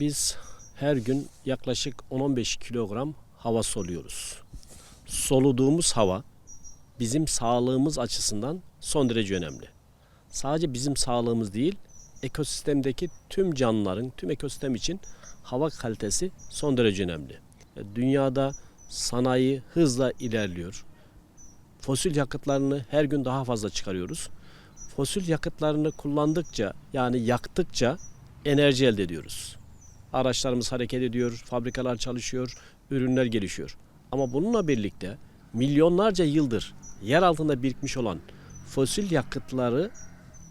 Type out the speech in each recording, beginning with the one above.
Biz her gün yaklaşık 10-15 kilogram hava soluyoruz. Soluduğumuz hava bizim sağlığımız açısından son derece önemli. Sadece bizim sağlığımız değil, ekosistemdeki tüm canlıların, tüm ekosistem için hava kalitesi son derece önemli. Dünyada sanayi hızla ilerliyor. Fosil yakıtlarını her gün daha fazla çıkarıyoruz. Fosil yakıtlarını kullandıkça yani yaktıkça enerji elde ediyoruz. Araçlarımız hareket ediyor, fabrikalar çalışıyor, ürünler gelişiyor. Ama bununla birlikte milyonlarca yıldır yer altında birikmiş olan fosil yakıtları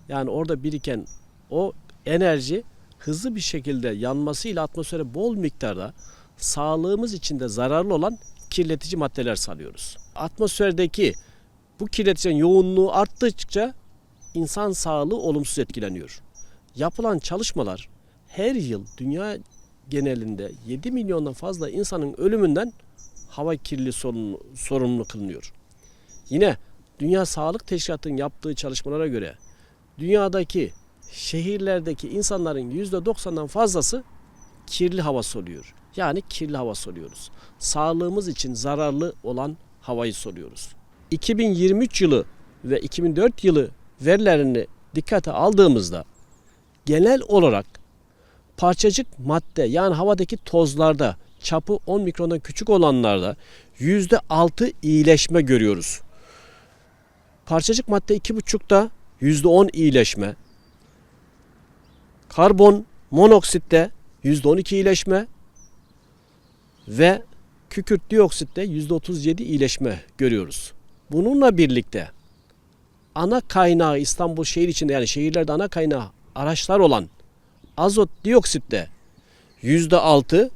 yani orada biriken o enerji hızlı bir şekilde yanmasıyla atmosfere bol miktarda sağlığımız için de zararlı olan kirletici maddeler salıyoruz. Atmosferdeki bu kirleticinin yoğunluğu arttıkça insan sağlığı olumsuz etkileniyor. Yapılan çalışmalar her yıl dünya genelinde 7 milyondan fazla insanın ölümünden hava kirliliği sorumlu, sorumlu kılınıyor. Yine Dünya Sağlık Teşkilatı'nın yaptığı çalışmalara göre dünyadaki şehirlerdeki insanların %90'dan fazlası kirli hava soluyor. Yani kirli hava soluyoruz. Sağlığımız için zararlı olan havayı soluyoruz. 2023 yılı ve 2004 yılı verilerini dikkate aldığımızda genel olarak parçacık madde yani havadaki tozlarda çapı 10 mikrondan küçük olanlarda %6 iyileşme görüyoruz. Parçacık madde 2,5'da %10 iyileşme. Karbon monoksitte %12 iyileşme ve kükürt dioksitte %37 iyileşme görüyoruz. Bununla birlikte ana kaynağı İstanbul şehir içinde yani şehirlerde ana kaynağı araçlar olan azot dioksitte yüzde altı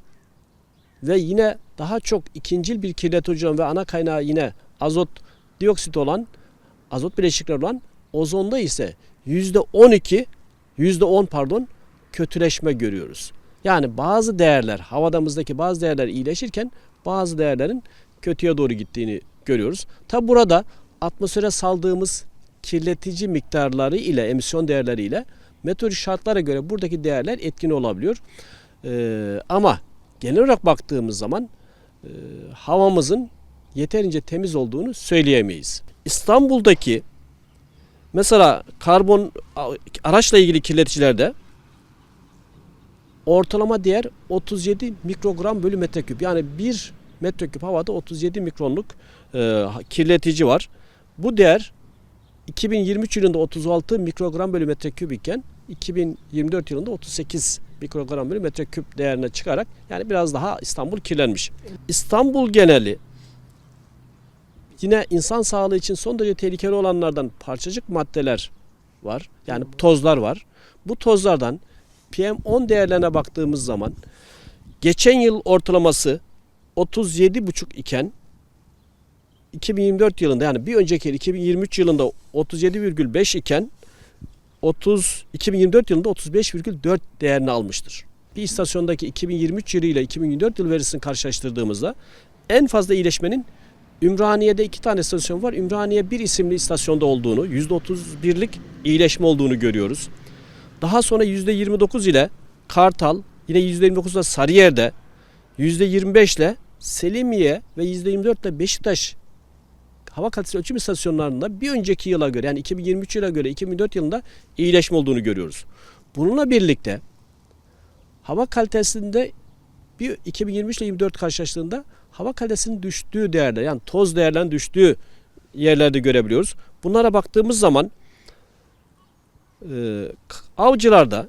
ve yine daha çok ikincil bir kirletici ve ana kaynağı yine azot dioksit olan azot bileşikleri olan ozonda ise yüzde on iki yüzde on pardon kötüleşme görüyoruz. Yani bazı değerler havadamızdaki bazı değerler iyileşirken bazı değerlerin kötüye doğru gittiğini görüyoruz. Tabi burada atmosfere saldığımız kirletici miktarları ile emisyon değerleri ile meteorolojik şartlara göre buradaki değerler etkin olabiliyor. Ee, ama genel olarak baktığımız zaman e, havamızın yeterince temiz olduğunu söyleyemeyiz. İstanbul'daki mesela karbon araçla ilgili kirleticilerde ortalama değer 37 mikrogram bölü metreküp. Yani bir metreküp havada 37 mikronluk e, kirletici var. Bu değer 2023 yılında 36 mikrogram bölü metreküp iken 2024 yılında 38 mikrogram bölü metreküp değerine çıkarak yani biraz daha İstanbul kirlenmiş. İstanbul geneli yine insan sağlığı için son derece tehlikeli olanlardan parçacık maddeler var. Yani tozlar var. Bu tozlardan PM10 değerlerine baktığımız zaman geçen yıl ortalaması 37,5 iken 2024 yılında yani bir önceki yıl 2023 yılında 37,5 iken 30 2024 yılında 35,4 değerini almıştır. Bir istasyondaki 2023 yılı ile 2024 yıl verisini karşılaştırdığımızda en fazla iyileşmenin Ümraniye'de iki tane istasyon var. Ümraniye bir isimli istasyonda olduğunu, %31'lik iyileşme olduğunu görüyoruz. Daha sonra %29 ile Kartal, yine %29 ile Sarıyer'de, %25 ile Selimiye ve %24 ile Beşiktaş hava kalitesi ölçüm istasyonlarında bir önceki yıla göre yani 2023 yıla göre 2004 yılında iyileşme olduğunu görüyoruz. Bununla birlikte hava kalitesinde bir 2023 ile 24 karşılaştığında hava kalitesinin düştüğü değerler yani toz değerlerinin düştüğü yerlerde görebiliyoruz. Bunlara baktığımız zaman e, avcılarda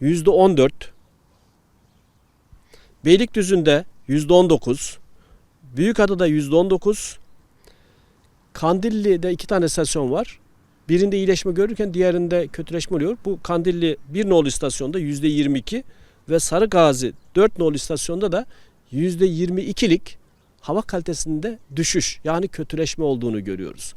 yüzde 14 Beylikdüzü'nde yüzde 19 Büyükada'da yüzde 19 Kandilli'de iki tane istasyon var. Birinde iyileşme görürken diğerinde kötüleşme oluyor. Bu Kandilli 1 nolu istasyonda yüzde 22 ve Sarıgazi 4 nolu istasyonda da yüzde 22'lik hava kalitesinde düşüş yani kötüleşme olduğunu görüyoruz.